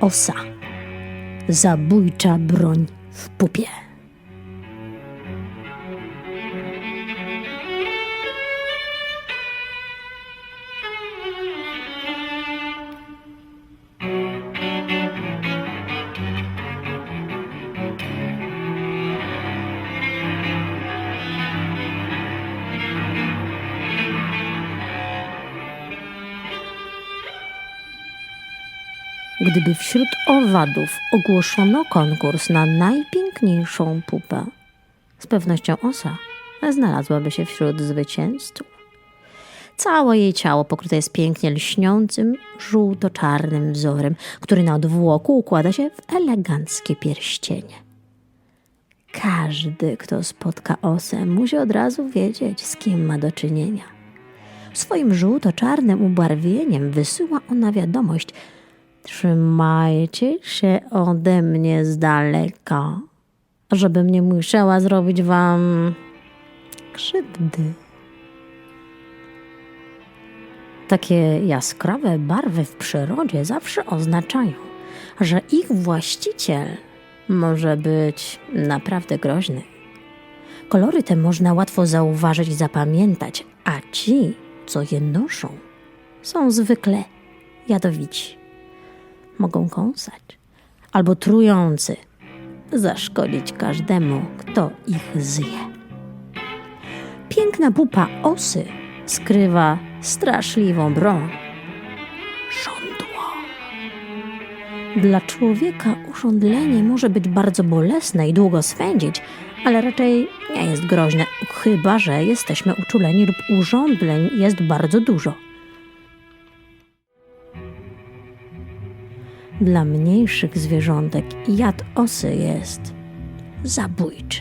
Osa. Zabójcza broń w pupie. Gdyby wśród owadów ogłoszono konkurs na najpiękniejszą pupę, z pewnością osa znalazłaby się wśród zwycięzców. Całe jej ciało pokryte jest pięknie lśniącym, żółto-czarnym wzorem, który na odwłoku układa się w eleganckie pierścienie. Każdy, kto spotka osę, musi od razu wiedzieć, z kim ma do czynienia. Swoim żółto-czarnym ubarwieniem wysyła ona wiadomość – Trzymajcie się ode mnie z daleka, żebym nie musiała zrobić wam krzywdy. Takie jaskrawe barwy w przyrodzie zawsze oznaczają, że ich właściciel może być naprawdę groźny. Kolory te można łatwo zauważyć i zapamiętać, a ci, co je noszą, są zwykle jadowici mogą kąsać, albo trujący, zaszkodzić każdemu, kto ich zje. Piękna pupa osy skrywa straszliwą broń żądło. Dla człowieka urządlenie może być bardzo bolesne i długo swędzić, ale raczej nie jest groźne, chyba że jesteśmy uczuleni lub urządleń jest bardzo dużo. Dla mniejszych zwierzątek jad osy jest zabójczy.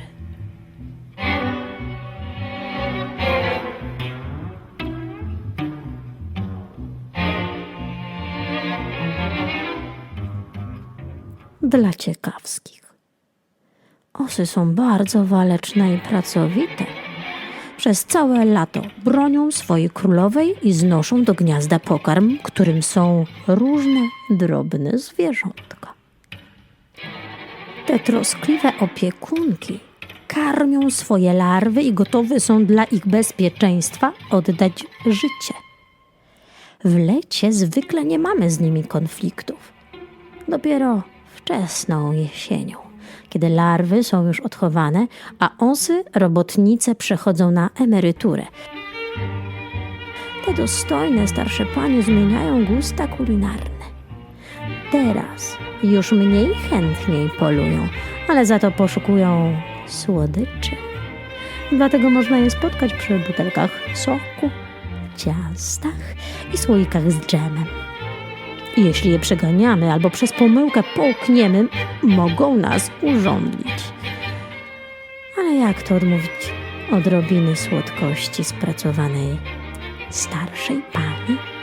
Dla ciekawskich. Osy są bardzo waleczne i pracowite. Przez całe lato bronią swojej królowej i znoszą do gniazda pokarm, którym są różne drobne zwierzątka. Te troskliwe opiekunki karmią swoje larwy i gotowe są dla ich bezpieczeństwa oddać życie. W lecie zwykle nie mamy z nimi konfliktów. Dopiero wczesną jesienią kiedy larwy są już odchowane, a osy, robotnice przechodzą na emeryturę. Te dostojne starsze panie zmieniają gusta kulinarne. Teraz już mniej chętniej polują, ale za to poszukują słodyczy. Dlatego można je spotkać przy butelkach soku, ciastach i słoikach z dżemem. Jeśli je przeganiamy albo przez pomyłkę połkniemy, mogą nas urządlić. Ale jak to odmówić odrobiny słodkości spracowanej starszej pani?